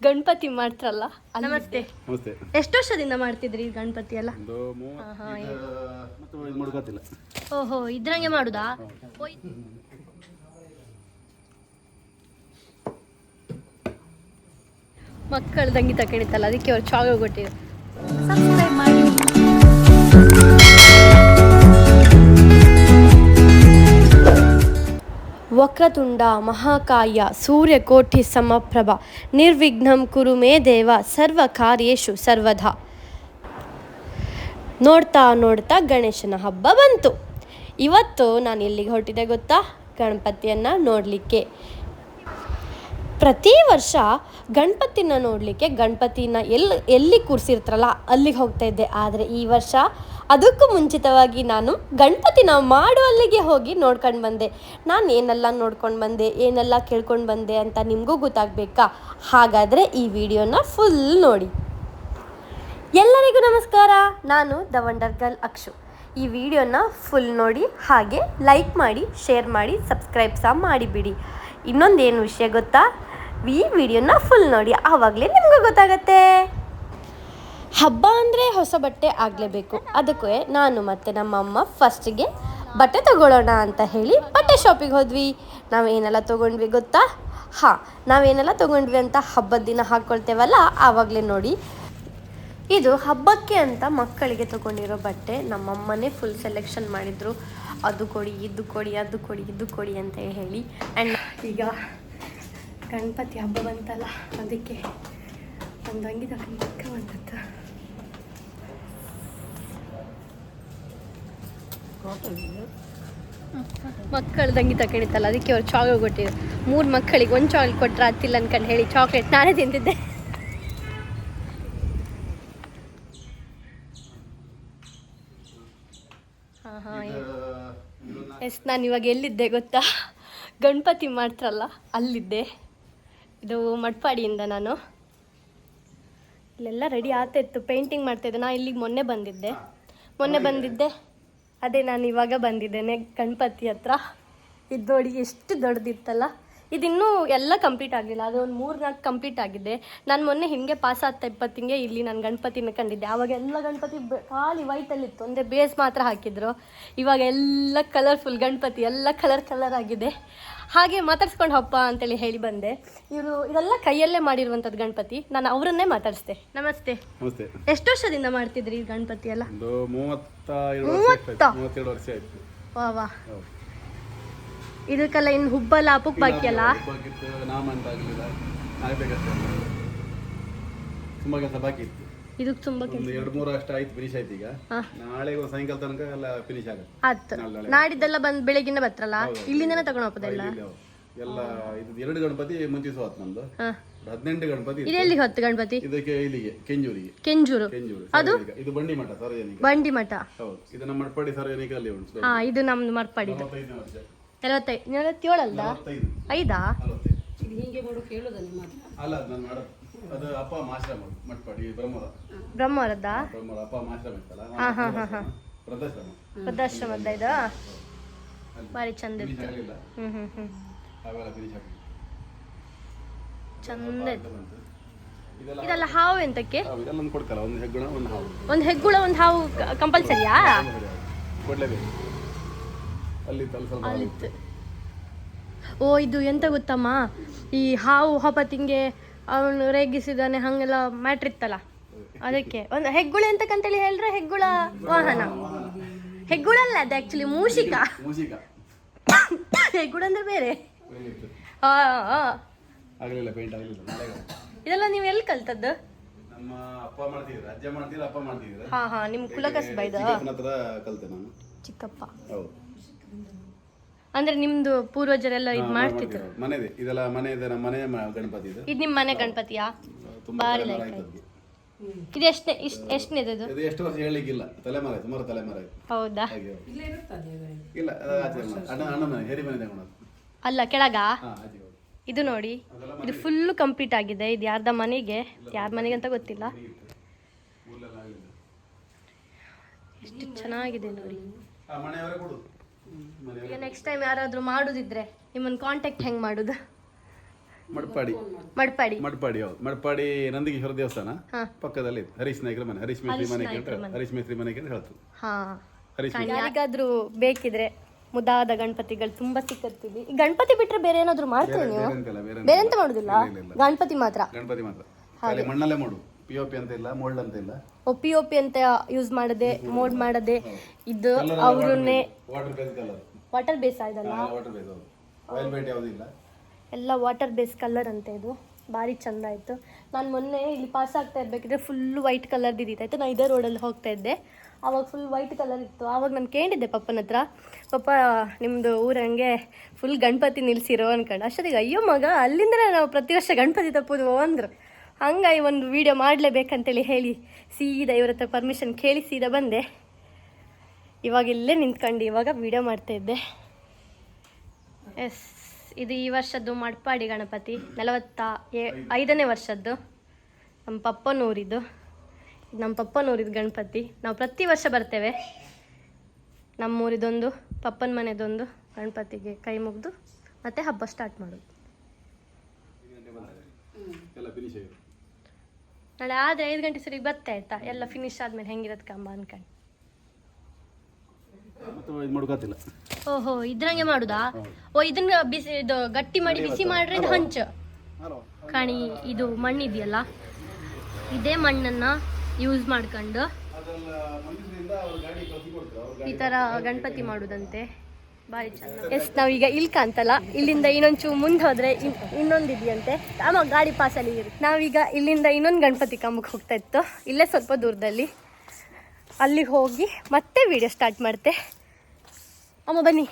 ಗಣಪತಿ ಮಾಡ್ತಾರಲ್ಲ ನಮಸ್ತೆ. ನಮಸ್ತೆ. ಎಷ್ಟು ವರ್ಷದಿಂದ ಮಾಡ್ತಿದ್ರಿ ಈ ಗಣಪತಿ ಎಲ್ಲ? ಒಂದು ಓಹೋ ಇದ್ರಂಗೆ ಮಾಡುದಾ? ಮಕ್ಕಳ ಮಕ್ಕಳು ತಂಗಿ ತಕೊಂಡಿತ್ತಲ್ಲ ಅದಕ್ಕೆ ಅವ್ರು ಚಾಗ ಕೊಟ್ಟಿದ್ರು. ಸಬ್ಸ್ಕ್ರೈಬ್ ಮಾಡಿ. ವಕ್ರತುಂಡ, ಮಹಾಕಾಯ, ಸೂರ್ಯಕೋಟಿ, ಸಮಪ್ರಭ, ನಿರ್ವಿಘ್ನಂ ಕುರು ಮೇ ದೇವ, ಸರ್ವ ಕಾರ್ಯೇಶು ಸರ್ವದಾ ನೋಡ್ತಾ ನೋಡ್ತಾ ಗಣೇಶನ ಹಬ್ಬ ಬಂತು. ಇವತ್ತು ನಾನು ಎಲ್ಲಿಗೆ ಹೊರಟಿದೆ ಗೊತ್ತಾ? ಗಣಪತಿಯನ್ನು ನೋಡಲಿಕ್ಕೆ. ಪ್ರತಿ ವರ್ಷ ಗಣಪತಿನ ನೋಡಲಿಕ್ಕೆ ಗಣಪತಿನ ಎಲ್ಲಿ ಎಲ್ಲಿ ಕೂರಿಸಿರ್ತಾರಲ್ಲ, ಅಲ್ಲಿಗೆ ಹೋಗ್ತಾ ಇದ್ದೆ. ಆದರೆ ಈ ವರ್ಷ ಅದಕ್ಕೂ ಮುಂಚಿತವಾಗಿ ನಾನು ಗಣಪತಿನ ಮಾಡುವಲ್ಲಿಗೆ ಹೋಗಿ ನೋಡ್ಕೊಂಡು ಬಂದೆ. ನಾನು ಏನೆಲ್ಲ ನೋಡ್ಕೊಂಡು ಬಂದೆ, ಏನೆಲ್ಲ ಕೇಳ್ಕೊಂಡು ಬಂದೆ ಅಂತ ನಿಮಗೂ ಗೊತ್ತಾಗಬೇಕಾ? ಹಾಗಾದರೆ ಈ ವಿಡಿಯೋನ ಫುಲ್ ನೋಡಿ. ಎಲ್ಲರಿಗೂ ನಮಸ್ಕಾರ. ನಾನು ದ ವಂಡರ್ ಗರ್ಲ್ ಅಕ್ಷು. ಈ ವಿಡಿಯೋನ ಫುಲ್ ನೋಡಿ, ಹಾಗೆ ಲೈಕ್ ಮಾಡಿ ಶೇರ್ ಮಾಡಿ ಸಬ್ಸ್ಕ್ರೈಬ್ ಸಹ ಮಾಡಿಬಿಡಿ. ಏನು ವಿಷಯ ಗೊತ್ತಾ? ಈ ವಿಡಿಯೋನ ಫುಲ್ ನೋಡಿ. ಆವಾಗಲೇ ನಿಮಗೂ ಗೊತ್ತಾಗತ್ತೆ. ಹಬ್ಬ ಅಂದರೆ ಹೊಸ ಬಟ್ಟೆ ಆಗಲೇಬೇಕು. ಅದಕ್ಕೆ ನಾನು ಮತ್ತು ನಮ್ಮಮ್ಮ ಫಸ್ಟಿಗೆ ಬಟ್ಟೆ ತಗೊಳ್ಳೋಣ ಅಂತ ಹೇಳಿ ಬಟ್ಟೆ ಶಾಪಿಗೆ ಹೋದ್ವಿ. ನಾವೇನೆಲ್ಲ ತೊಗೊಂಡ್ವಿ ಗೊತ್ತಾ? ಹಾಂ, ನಾವೇನೆಲ್ಲ ತೊಗೊಂಡ್ವಿ ಅಂತ ಹಬ್ಬದ ದಿನ ಹಾಕ್ಕೊಳ್ತೇವಲ್ಲ ಆವಾಗಲೇ ನೋಡಿ. ಇದು ಹಬ್ಬಕ್ಕೆ ಅಂತ ಮಕ್ಕಳಿಗೆ ತಗೊಂಡಿರೋ ಬಟ್ಟೆ. ನಮ್ಮಮ್ಮನೇ ಫುಲ್ ಸೆಲೆಕ್ಷನ್ ಮಾಡಿದ್ರು. ಅದು ಕೊಡಿ, ಇದು ಕೊಡಿ, ಅದು ಕೊಡಿ, ಇದು ಕೊಡಿ ಅಂತ ಹೇಳಿ. ಆ್ಯಂಡ್ ಈಗ ಗಣಪತಿ ಹಬ್ಬ ಬಂತಲ್ಲ, ಅದಕ್ಕೆ ಒಂದು ಅಂಗಿ ತಗೊಂಡು ಮಕ್ಕಳು ತಂಗಿ ತಕೊಂಡಿತ್ತಲ್ಲ, ಅದಕ್ಕೆ ಅವ್ರು ಚಾಕ್ಲೇಟ್ ಕೊಟ್ಟಿದ್ರು. ಮೂರು ಮಕ್ಕಳಿಗೆ ಒಂದು ಚಾಕ್ಲೇಟ್ ಕೊಟ್ಟರೆ ಹತ್ತಿಲ್ಲ ಅನ್ಕೊಂಡು ಹೇಳಿ ಚಾಕ್ಲೇಟ್ ನಾನೇ ತಿಂತಿದ್ದೆ. ಎಸ್, ನಾನು ಇವಾಗ ಎಲ್ಲಿದ್ದೆ ಗೊತ್ತಾ? ಗಣಪತಿ ಮಾಡ್ತಾರಲ್ಲ, ಅಲ್ಲಿದ್ದೆ. ಇದು ಮಡ್ಪಾಡಿಯಿಂದ ನಾನು. ಇಲ್ಲೆಲ್ಲ ರೆಡಿ ಆಗ್ತಾಯಿತ್ತು ಪೇಂಟಿಂಗ್ ಮಾಡ್ತಾಯಿದ್ದೆ ನಾ ಇಲ್ಲಿಗೆ ಮೊನ್ನೆ ಬಂದಿದ್ದೆ. ಮೊನ್ನೆ ಬಂದಿದ್ದೆ. ಅದೇ ನಾನು ಇವಾಗ ಬಂದಿದ್ದೇನೆ ಗಣಪತಿ ಹತ್ರ. ಇದು ನೋಡಿ ಎಷ್ಟು ದೊಡ್ಡದಿತ್ತಲ್ಲ. ಇದಿನ್ನೂ ಎಲ್ಲ ಕಂಪ್ಲೀಟ್ ಆಗಲಿಲ್ಲ ಅದು ಒಂದು ಮೂರು ನಾಲ್ಕು ಕಂಪ್ಲೀಟ್ ಆಗಿದೆ. ನಾನು ಮೊನ್ನೆ ಹಿಂಗೆ ಪಾಸ್ ಆಗ್ತಾ ಇಪ್ಪತ್ತಿಂಗೆ ಇಲ್ಲಿ ನಾನು ಗಣಪತಿನ ಕಂಡಿದ್ದೆ. ಆವಾಗ ಎಲ್ಲ ಗಣಪತಿ ಖಾಲಿ ವೈಟಲ್ಲಿತ್ತು ಅಂದರೆ ಬೇಸ್ ಮಾತ್ರ ಹಾಕಿದ್ರು. ಇವಾಗ ಎಲ್ಲ ಕಲರ್ಫುಲ್ ಗಣಪತಿ, ಎಲ್ಲ ಕಲರ್ ಕಲರ್ ಆಗಿದೆ. ಹಾಗೆ ಮಾತಾಡ್ಸ್ಕೊಂಡು ಹಬ್ಬ ಅಂತೇಳಿ ಹೇಳಿ ಬಂದೆ. ಇವರು ಇದೆಲ್ಲ ಕೈಯಲ್ಲೇ ಮಾಡಿರುವಂಥದ್ದು ಗಣಪತಿ. ನಾನು ಅವರನ್ನೇ ಮಾತಾಡಿಸ್ದೆ. ನಮಸ್ತೆ. ನಮಸ್ತೆ. ಎಷ್ಟು ವರ್ಷದಿಂದ ಮಾಡ್ತಿದ್ರಿ ಈ ಗಣಪತಿ ಎಲ್ಲ? ಒಂದು ಮೂವತ್ತ ಎರಡು ವರ್ಷ ಮೂವತ್ತ? ಆಯ್ತು ಮೂವತ್ತೆರಡು ವರ್ಷ ಆಯ್ತು. ವಾ ವಾ. ಹೌದು. ಇದಕ್ಕೆಲ್ಲ ಇನ್ನು ಹುಬ್ಬಲ್ಲ ಅಪ್ಪಕ್ ಬಾಕಿ ಅಲ್ಲ? ಬಾಕಿತ್ತು ನಾಮ ಅಂತ ಆಗಲಿಲ್ಲ ಆಗ್ಬೇಕಷ್ಟೇ. ತುಂಬಾ ಕೆಲಸ ಬಾಕಿ ಇತ್ತು. ಇದಕ್ಕೆ ತುಂಬಾ ಒಂದು ಎರಡು ಮೂರು ಅಷ್ಟು ಆಯ್ತು ಫಿನಿಶ್ ಆಯ್ತು ಈಗ. ನಾಳೆ ಒಂದು ಸಾಯಂಕಾಲ ತನಕ ಎಲ್ಲ ಫಿನಿಶ್ ಆಗುತ್ತೆ. ಆಯ್ತು. ನಾಡಿದ್ದೆಲ್ಲ ಬಂದು ಬೆಳಗ್ಗೆ ಬತ್ರಲ್ಲ ಇಲ್ಲಿಂದನೇ ತಗೊಂಡು ಇಲ್ಲಿ ಎಲ್ಲ? ಇದು ಎರಡು ಗಣಪತಿ ಮುಂಚಿಸುವ ನಮ್ದು. ಹದಿನೆಂಟು ಗಣಪತಿ ಇದೆ ಇದೆಲ್ಲಿ ಹೊತ್ತು ಗಣಪತಿ? ಇದಕ್ಕೆ ಇಲ್ಲಿಗೆ ಕೆಂಜೂರಿಗೆ. ಕೆಂಜೂರು. ಕೆಂಜೂರು ಅದು? ಇದು ಬಂಡಿ ಮಠ ಸಾರ್ವಜನಿಕ ಬಂಡಿ ಮಠ. ಹೌದು. ಇದು ನಮ್ಮ ಮಟ್ಪಾಡಿ ಸಾರ್ವಜನಿಕ ಅಲ್ಲಿ ಉಂಟು. ಹಾ ಇದು ನಮ್ದು ವರ್ಷ. ನಲವತ್ತೈದು ನಲವತ್ತೇಳು ಅಲ್ದ ನಲವತ್ತೈದು. ಐದಾ ಅಲ್ಲ ನಾನು ಮಾಡೋದು. ಅದು ಅಪ್ಪ ಅಮ್ಮ ಮಟ್ಪಡಿ ಬ್ರಹ್ಮರ ಬ್ರಹ್ಮವರದ್ದ ಬ್ರಹ್ಮರ ಅಪ್ಪ ಅಮ್ಮ ಆಶ್ರಮ ಇತ್ತಲ್ಲ ಹಾ, ಹಾ, ಹಾ, ಹಾ. ವೃದ್ಧಾಶ್ರಮ. ವೃದ್ಧಾಶ್ರಮದ ಇದು? ಭಾರಿ ಚಂದ ಇತ್ತು. ಹ್ಮ್ ಹ್ಮ್ ಹ್ಮ್. ಅವೆಲ್ಲ ಫಿನಿಶ್ ಆಗಲಿಲ್ಲ ಚಂದ ಇತ್ತು. ಇದೆಲ್ಲ ಹಾವು ಎಂತಕ್ಕೆ? ಇದೆಲ್ಲ ಒಂದು ಕೊಡ್ಕಲ್ಲ ಒಂದು ಹೆಗ್ಗುಣ ಒಂದು ಹಾವು. ಒಂದು ಹೆಗ್ಗುಳ ಒಂದು ಹಾವು ಕಂಪಲ್ಸರಿಯಾ? ಕೊಡ್ಲೇಬೇಕು. ಅಲ್ಲಿ ತಲೆ ಸ್ವಲ್ಪ ಹಾವು. ಅಲ್ಲಿತ್ತು. ಓ ಇದು ಎಂತ ಗೊತ್ತಮ್ಮ? ಈ ಹಾವು ಹಪತಿಂಗೆ ಅವನು ರೇಗಿಸಿದಾನೆ ಹಂಗೆಲ್ಲ ಮ್ಯಾಟ್ರ್ ಇತ್ತಲ್ಲ? ಅದಕ್ಕೆ. ಒಂದು ಹೆಗ್ಗುಳ ಕಂತೇಳಿ ಹೇಳ್ರೆ ಹೆಗ್ಗುಳ ವಾಹನ. ಹೆಗ್ಗುಳಲ್ಲ ಅದು ಆ್ಯಕ್ಚುಲಿ ಮೂಷಿಕ. ಹೆಗ್ಗುಳ ಅಂದ್ರೆ ಬೇರೆ. ಇದೆಲ್ಲ ನೀವು ಎಲ್ಲಿ ಕಲ್ತದ್ದು? ಹಾ ಹಾ ನಿಮ್ ಕುಲಕಸ್ಬ ಇದ. ಚಿಕ್ಕಪ್ಪ. ಹೌದು. ಅಂದ್ರೆ ನಿಮ್ದು ಪೂರ್ವಜರೆಲ್ಲ ಇದು ಮಾಡ್ತಿದ್ರು. ಮನೆದೆ. ಇದೆಲ್ಲ ಮನೆ ಇದೆ ನಮ್ಮ ಮನೆ ಮ- ಗಣಪತಿ ಇದು. ಇದು ನಿಮ್ಮ ಮನೆ ಗಣಪತಿಯಾ? ತುಂಬಾ ತಲೆಮಾರು ಲೈಕ್ ಆಯ್ತು. ಇದು ಎಷ್ಟನೇ ಇಷ್ಟು ಎಷ್ಟನೇದು ಇದು? ಎಷ್ಟು ವರ್ಷ ಹೇಳಲಿಕ್ಕಿಲ್ಲ ತಲೆಮಾರ ಸುಮಾರು ತಲೆಮಾರ ಆಯ್ತು. ಹೌದಾ? ಹಾಗೆ. ಇಲ್ಲ ಅದು ಆಚೆ ಮನೆ. ಅಣ್ಣ ಅಣ್ಣ ಮನೆ ಹೇರಿ ಮನೆ ತಗೊಂಡದ್ದು. ಅಲ್ಲ ಕೆಳಗ? ಹಾ ಆಚೆ ಹೌದು. ಇದು ನೋಡಿ ಇದು ಫುಲ್ಲು ಕಂಪ್ಲೀಟ್ ಆಗಿದೆ. ಇದು ಯಾರ್ದ ಮನೆಗೆ? ಯಾರ ಮನೆಗೆ ಅಂತ ಗೊತ್ತಿಲ್ಲ. ಎಷ್ಟು ಚೆನ್ನಾಗಿದೆ ನೋಡಿ. ಆ ಮನೆಯವರೇ ಕೊಡು ಈಗ ನೆಕ್ಸ್ಟ್ ಟೈಮ್ ಯಾರಾದರೂ ಮಾಡೋದಿದ್ರೆ ನಿಮ್ಮನ್ನು ಕಾಂಟ್ಯಾಕ್ಟ್ ಹೆಂಗೆ ಮಾಡೋದು? ಮಡ್ಪಾಡಿ. ಮಡ್ಪಾಡಿ. ಮಡ್ಪಾಡಿ ಹೌದು. ಮಡ್ಪಾಡಿ ನಂದಿಗೇಶ್ವರ ದೇವಸ್ಥಾನ. ಪಕ್ಕದಲ್ಲಿ. ಹರೀಶ್ ನಾಯ್ಕರ ಮನೆ. ಹರೀಶ್ ಮೇಸ್ತ್ರಿ ಮನೆ ಹರೀಶ್ ಮೇಸ್ತ್ರಿ ಮನೆಗೆ ಅಂತ ಹೇಳ್ತು ಹರೀಶ್ ಯಾರಿಗಾದ್ರೂ ಬೇಕಿದ್ರೆ ಮುದಾದ ಗಣಪತಿಗಳು ತುಂಬಾ ಸಿಕ್ಕರ್ತೀವಿ ಗಣಪತಿ ಬಿಟ್ರೆ ಬೇರೆ ಏನಾದ್ರು ಮಾಡ್ತೀವಿ ನೀವು? ಬೇರೆ ಎಂತ ಮಾಡುದಿಲ್ಲ. ಗಣಪತಿ ಮಾತ್ರ. ಗಣಪತಿ ಮಾತ್ರ. ಮಣ್ಣಲ್ಲೇ ಮಾಡು ಪಿ ಒ ಪಿ ಅಂತ ಇಲ್ಲ ಮೋಲ್ಡ್ ಅಂತ ಇಲ್ಲ. ಪಿ ಒ ಪಿ ಅಂತ ಯೂಸ್ ಮಾಡದೆ ಮೋಡ್ ಮಾಡದೆ. ಇದು ಅವ್ರನ್ನೇ water base colour water base ಆಯ್ದಲ್ಲ water base oil ಯಾವುದು ಇಲ್ಲ. ಎಲ್ಲ ವಾಟರ್ ಬೇಸ್ ಕಲರ್ ಅಂತ ಇದು. ಭಾರಿ ಚಂದ ಆಯಿತು. ನಾನು ಮೊನ್ನೆ ಇಲ್ಲಿ ಪಾಸ್ ಆಗ್ತಾ ಇರ್ಬೇಕಿದ್ರೆ ಫುಲ್ ವೈಟ್ ಕಲರ್ ಇದ್ದಿತ್ತಾಯ್ತು ನಾನು ಇದೇ ರೋಡಲ್ಲಿ ಹೋಗ್ತಾ ಇದ್ದೆ. ಆವಾಗ ಫುಲ್ ವೈಟ್ ಕಲರ್ ಇತ್ತು. ಆವಾಗ ನಾನು ಕೇಳಿದ್ದೆ ಪಪ್ಪನ ಹತ್ರ. ಪಪ್ಪ ನಿಮ್ಮದು ಊರಂಗೆ ಫುಲ್ ಗಣಪತಿ ನಿಲ್ಸಿರೋ ಅನ್ಕೊಂಡು. ಅಷ್ಟೊತ್ತಿಗೆ ಅಯ್ಯೋ ಮಗ ಅಲ್ಲಿಂದಲೇ ನಾವು ಪ್ರತಿ ವರ್ಷ ಗಣಪತಿ ತಪ್ಪೋದು ಅಂದರು. ಹಂಗಾಗಿ ಒಂದು ವಿಡಿಯೋ ಮಾಡಲೇಬೇಕಂತೇಳಿ ಹೇಳಿ, ಸೀದಾ ಇವ್ರ ಹತ್ರ ಪರ್ಮಿಷನ್ ಕೇಳಿ ಸೀದಾ ಬಂದೆ. ಇವಾಗ ಇಲ್ಲೇ ನಿಂತ್ಕೊಂಡು ಇವಾಗ ವಿಡಿಯೋ ಮಾಡ್ತಾ ಇದ್ದೆ. ಎಸ್ ಇದು ಈ ವರ್ಷದ್ದು ಮಡ್ಪಾಡಿ ಗಣಪತಿ, ನಲವತ್ತ ಐದನೇ ವರ್ಷದ್ದು. ನಮ್ಮ ಪಪ್ಪನೂರಿದು ಇದು ನಮ್ಮ ಪಪ್ಪನೂರಿದ್ದು ಗಣಪತಿ. ನಾವು ಪ್ರತಿ ವರ್ಷ ಬರ್ತೇವೆ. ನಮ್ಮೂರಿದೊಂದು ಪಪ್ಪನ ಮನೆದೊಂದು ಗಣಪತಿಗೆ ಕೈ ಮುಗಿದು ಮತ್ತೆ ಹಬ್ಬ ಸ್ಟಾರ್ಟ್ ಮಾಡೋದು. ನಾಳೆ ಆದರೆ ಐದು ಗಂಟೆ ಸರಿಗೆ ಬತ್ತೆ ಆಯ್ತಾ? ಎಲ್ಲ ಫಿನಿಶ್ ಆದ್ಮೇಲೆ ಹೆಂಗಿರತ್ತೆ ಕಂಬ ಅನ್ಕಂಡು. ಓಹೋ ಇದ್ರಂಗೆ ಮಾಡುದಾ? ಓ ಇದನ್ನ ಬಿಸಿ ಇದು ಗಟ್ಟಿ ಮಾಡಿ ಬಿಸಿ ಮಾಡ್ರೆ ಇದು ಹಂಚು. ಕಾಣಿ ಇದು ಮಣ್ಣಿದೆಯಲ್ಲ? ಇದೇ ಮಣ್ಣನ್ನ ಯೂಸ್ ಮಾಡ್ಕೊಂಡು. ಈ ತರ ಗಣಪತಿ ಮಾಡುದಂತೆ. ಎಸ್ ನಾವೀಗ ಇಲ್ಲಿ ಕಾಣ್ತಲ್ಲ ಇಲ್ಲಿಂದ ಇನ್ನೊಂಚು ಮುಂದೆ ಹೋದ್ರೆ ಇನ್- ಇನ್ನೊಂದು ಇದೆಯಂತೆ. ಆಮ ಗಾಡಿ ಪಾಸಲ್ಲಿ ಇರುತ್ತೆ ನಾವೀಗ ಇಲ್ಲಿಂದ ಇನ್ನೊಂದು ಗಣಪತಿ ಕಂಬಕ್ಕೆ ಹೋಗ್ತಾ ಇತ್ತು. ಇಲ್ಲೇ ಸ್ವಲ್ಪ ದೂರದಲ್ಲಿ. ಅಲ್ಲಿಗೆ ಹೋಗಿ ಮತ್ತೆ ವಿಡಿಯೋ ಸ್ಟಾರ್ಟ್ ಮಾಡ್ತೆ. ಅಮ್ಮ, ಬನ್ನಿ.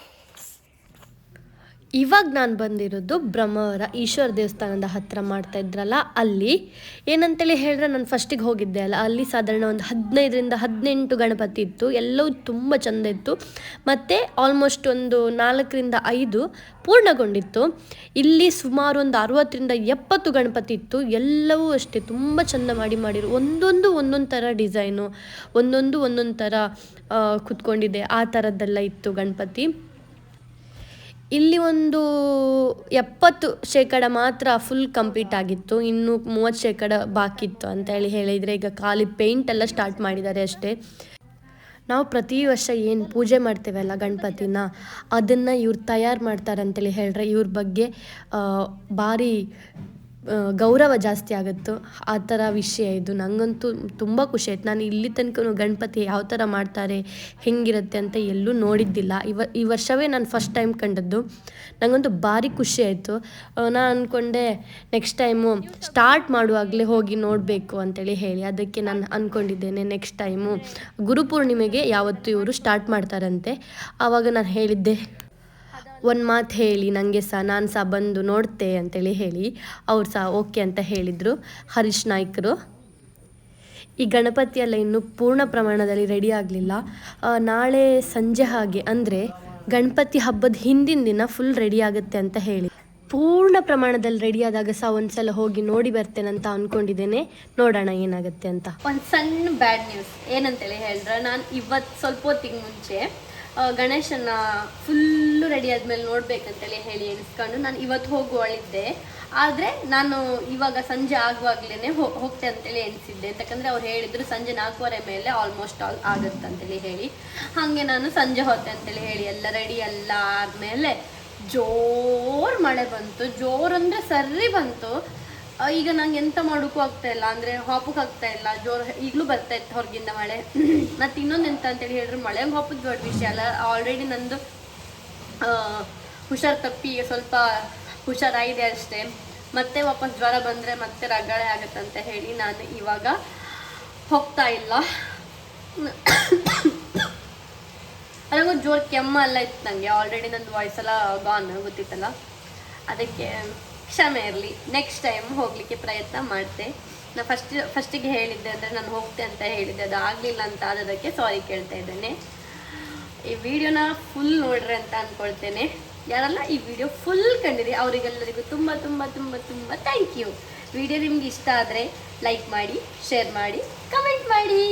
ಇವಾಗ ನಾನು ಬಂದಿರೋದು ಬ್ರಹ್ಮವರ ಈಶ್ವರ ದೇವಸ್ಥಾನದ ಹತ್ತಿರ ಮಾಡ್ತಾ ಇದ್ರಲ್ಲ, ಅಲ್ಲಿ. ಏನಂತೇಳಿ ಹೇಳಿದ್ರೆ ನಾನು ಫಸ್ಟಿಗೆ ಹೋಗಿದ್ದೆ ಅಲ್ಲ, ಅಲ್ಲಿ ಸಾಧಾರಣ ಒಂದು ಹದಿನೈದರಿಂದ ಹದಿನೆಂಟು ಗಣಪತಿ ಇತ್ತು. ಎಲ್ಲವೂ ತುಂಬ ಚೆಂದ ಇತ್ತು. ಮತ್ತು ಆಲ್ಮೋಸ್ಟ್ ಒಂದು ನಾಲ್ಕರಿಂದ ಐದು ಪೂರ್ಣಗೊಂಡಿತ್ತು. ಇಲ್ಲಿ ಸುಮಾರು ಒಂದು ಅರವತ್ತರಿಂದ ಎಪ್ಪತ್ತು ಗಣಪತಿ ಇತ್ತು. ಎಲ್ಲವೂ ಅಷ್ಟೇ, ತುಂಬ ಚೆಂದ ಮಾಡಿ ಮಾಡಿರು. ಒಂದೊಂದು ಒಂದೊಂದು ಥರ ಡಿಸೈನು, ಒಂದೊಂದು ಒಂದೊಂದು ಥರ ಕುತ್ಕೊಂಡಿದೆ ಆ ಥರದ್ದೆಲ್ಲ ಇತ್ತು ಗಣಪತಿ. ಇಲ್ಲಿ ಒಂದು ಎಪ್ಪತ್ತು ಶೇಕಡ ಮಾತ್ರ ಫುಲ್ ಕಂಪ್ಲೀಟ್ ಆಗಿತ್ತು. ಇನ್ನು ಮೂವತ್ತು ಶೇಕಡ ಬಾಕಿ ಇತ್ತು ಅಂತ ಹೇಳಿ ಹೇಳಿದರೆ ಈಗ ಖಾಲಿ ಪೇಂಟ್ ಎಲ್ಲ ಸ್ಟಾರ್ಟ್ ಮಾಡಿದ್ದಾರೆ ಅಷ್ಟೇ. ನಾವು ಪ್ರತಿ ವರ್ಷ ಏನು ಪೂಜೆ ಮಾಡ್ತೇವಲ್ಲ ಗಣಪತಿನ, ಅದನ್ನು ಇವ್ರು ತಯಾರು ಮಾಡ್ತಾರೆ ಅಂತೇಳಿ ಹೇಳ್ರೆ ಇವ್ರ ಬಗ್ಗೆ ಭಾರಿ ಗೌರವ ಜಾಸ್ತಿ ಆಗುತ್ತೋ ಆ ಥರ ವಿಷಯ ಇದು. ನನಗಂತೂ ತುಂಬ ಖುಷಿ ಆಯ್ತು. ನಾನು ಇಲ್ಲಿ ತನಕ ಗಣಪತಿ ಯಾವ ಥರ ಮಾಡ್ತಾರೆ, ಹೆಂಗಿರುತ್ತೆ ಅಂತ ಎಲ್ಲೂ ನೋಡಿದ್ದಿಲ್ಲ. ಇವ, ಈ ವರ್ಷವೇ ನಾನು ಫಸ್ಟ್ ಟೈಮ್ ಕಂಡದ್ದು. ನನಗಂತೂ ಭಾರಿ ಖುಷಿ ಆಯಿತು. ನಾನು ಅಂದ್ಕೊಂಡೆ ನೆಕ್ಸ್ಟ್ ಟೈಮು ಸ್ಟಾರ್ಟ್ ಮಾಡುವಾಗಲೇ ಹೋಗಿ ನೋಡಬೇಕು ಅಂತೇಳಿ ಹೇಳಿ. ಅದಕ್ಕೆ ನಾನು ಅಂದ್ಕೊಂಡಿದ್ದೇನೆ ನೆಕ್ಸ್ಟ್ ಟೈಮು ಗುರುಪೂರ್ಣಿಮೆಗೆ ಯಾವತ್ತು ಇವರು ಸ್ಟಾರ್ಟ್ ಮಾಡ್ತಾರಂತೆ. ಆವಾಗ ನಾನು ಹೇಳಿದ್ದೆ ಒಂದು ಮಾತು ಹೇಳಿ ನನಗೆ ಸಹ ನಾನು ಸಹ ಬಂದು ನೋಡ್ತೆ ಅಂತೇಳಿ ಹೇಳಿ ಅವ್ರು ಸಹ ಓಕೆ ಅಂತ ಹೇಳಿದರು. ಹರೀಶ್ ನಾಯ್ಕರು. ಈ ಗಣಪತಿ ಎಲ್ಲ ಇನ್ನೂ ಪೂರ್ಣ ಪ್ರಮಾಣದಲ್ಲಿ ರೆಡಿ ಆಗಲಿಲ್ಲ. ನಾಳೆ ಸಂಜೆ ಹಾಗೆ ಅಂದರೆ ಗಣಪತಿ ಹಬ್ಬದ ಹಿಂದಿನ ದಿನ ಫುಲ್ ರೆಡಿ ಆಗುತ್ತೆ ಅಂತ ಹೇಳಿ. ಪೂರ್ಣ ಪ್ರಮಾಣದಲ್ಲಿ ರೆಡಿ ಆದಾಗ ಸಹ ಒಂದ್ಸಲ ಹೋಗಿ ನೋಡಿ ಬರ್ತೇನೆ ಅಂತ ಅಂದ್ಕೊಂಡಿದ್ದೇನೆ ನೋಡೋಣ ಏನಾಗುತ್ತೆ ಅಂತ. ಒಂದು ಸಣ್ಣ ಬ್ಯಾಡ್ ನ್ಯೂಸ್ ಏನಂತೇಳಿ ಹೇಳಿದ್ರೆ ನಾನು ಇವತ್ತು ಸ್ವಲ್ಪ ಹೊತ್ತಿಗೆ ಮುಂಚೆ ಗಣೇಶನ ಫುಲ್ಲು ರೆಡಿ ಆದ್ಮೇಲೆ ನೋಡ್ಬೇಕಂತೇಳಿ ಹೇಳಿ ಎಣಿಸ್ಕೊಂಡು ನಾನು ಇವತ್ತು ಹೋಗುವಳಿದ್ದೆ ಆದರೆ ನಾನು ಇವಾಗ ಸಂಜೆ ಆಗುವಾಗ್ಲೇ ಹೋಗ್ತೆ ಅಂತೇಳಿ ಎಣಿಸಿದ್ದೆ. ಯಾಕಂದರೆ ಅವ್ರು ಹೇಳಿದ್ರು ಸಂಜೆ ನಾಲ್ಕೂವರೆ ಮೇಲೆ ಆಲ್ಮೋಸ್ಟ್ ಆಲ್ ಆಗುತ್ತೆ ಅಂತೇಳಿ ಹೇಳಿ. ಹಾಗೆ ನಾನು ಸಂಜೆ ಹೊತ್ತೆ ಅಂತೇಳಿ ಹೇಳಿ ಎಲ್ಲ ರೆಡಿ ಎಲ್ಲ ಆದಮೇಲೆ ಜೋರು ಮಳೆ ಬಂತು. ಜೋರು ಅಂದರೆ ಸರ್ರಿ ಬಂತು. ಈಗ ನಂಗೆ ಎಂತ ಮಾಡೋಕ್ಕೂ ಆಗ್ತಾ ಇಲ್ಲ, ಅಂದರೆ ಹಾಪಕ್ಕೆ ಆಗ್ತಾ ಇಲ್ಲ, ಜೋರು ಈಗಲೂ ಬರ್ತಾ ಇತ್ತು ಹೊರಗಿಂದ ಮಳೆ. ಮತ್ತು ಇನ್ನೊಂದು ಎಂತ ಅಂತೇಳಿ ಹೇಳಿದ್ರೆ ಮಳೆ ಹಾಪದ ದೊಡ್ಡ ವಿಷಯ ಅಲ್ಲ. ಆಲ್ರೆಡಿ ನಂದು ಹುಷಾರು ಹುಷಾರ್ ತಪ್ಪಿ ಈಗ ಸ್ವಲ್ಪ ಹುಷಾರಾಗಿದೆ ಅಷ್ಟೇ. ಮತ್ತೆ ವಾಪಸ್ ಜ್ವರ ಬಂದರೆ ಮತ್ತೆ ರಗಳೆ ಆಗುತ್ತಂತ ಹೇಳಿ ನಾನು ಇವಾಗ ಹೋಗ್ತಾ ಇಲ್ಲ. ನನಗೂ ಜೋರು ಕೆಮ್ಮ ಎಲ್ಲ ಇತ್ತು ನನಗೆ ಆಲ್ರೆಡಿ ನಂದು ವಾಯ್ಸ್ ಎಲ್ಲ ಗಾನ್ ಗೊತ್ತಿತ್ತಲ್ಲ. ಅದಕ್ಕೆ ಕ್ಷಮೆ ಇರಲಿ. ನೆಕ್ಸ್ಟ್ ಟೈಮ್ ಹೋಗಲಿಕ್ಕೆ ಪ್ರಯತ್ನ ಮಾಡ್ತೆ. ನಾನು ಫಸ್ಟ್ ಫಸ್ಟಿಗೆ ಹೇಳಿದ್ದೆ ಅಂದರೆ ನಾನು ಹೋಗ್ತೆ ಅಂತ ಹೇಳಿದ್ದೆ. ಅದು ಆಗಲಿಲ್ಲ ಅಂತ ಆದದಕ್ಕೆ ಸಾರಿ ಕೇಳ್ತಾ ಇದ್ದೇನೆ. ಈ ವಿಡಿಯೋನ ಫುಲ್ ನೋಡ್ರಿ ಅಂತ ಅಂದ್ಕೊಳ್ತೇನೆ ಯಾರಲ್ಲ, ಈ ವಿಡಿಯೋ ಫುಲ್ ಕಂಡಿರಿ. ಅವರಿಗೆಲ್ಲರಿಗೂ ತುಂಬ ತುಂಬ ತುಂಬ ತುಂಬ ಥ್ಯಾಂಕ್ ಯು ವಿಡಿಯೋ ನಿಮ್ಗೆ ಇಷ್ಟ ಆದರೆ ಲೈಕ್ ಮಾಡಿ ಶೇರ್ ಮಾಡಿ ಕಮೆಂಟ್ ಮಾಡಿ.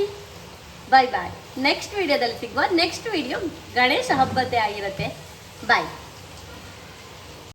ಬಾಯ್ ಬಾಯ್ ನೆಕ್ಸ್ಟ್ ವಿಡಿಯೋದಲ್ಲಿ ಸಿಗುವ ನೆಕ್ಸ್ಟ್ ವಿಡಿಯೋ ಗಣೇಶ ಹಬ್ಬದ್ದೇ ಆಗಿರುತ್ತೆ. ಬಾಯ್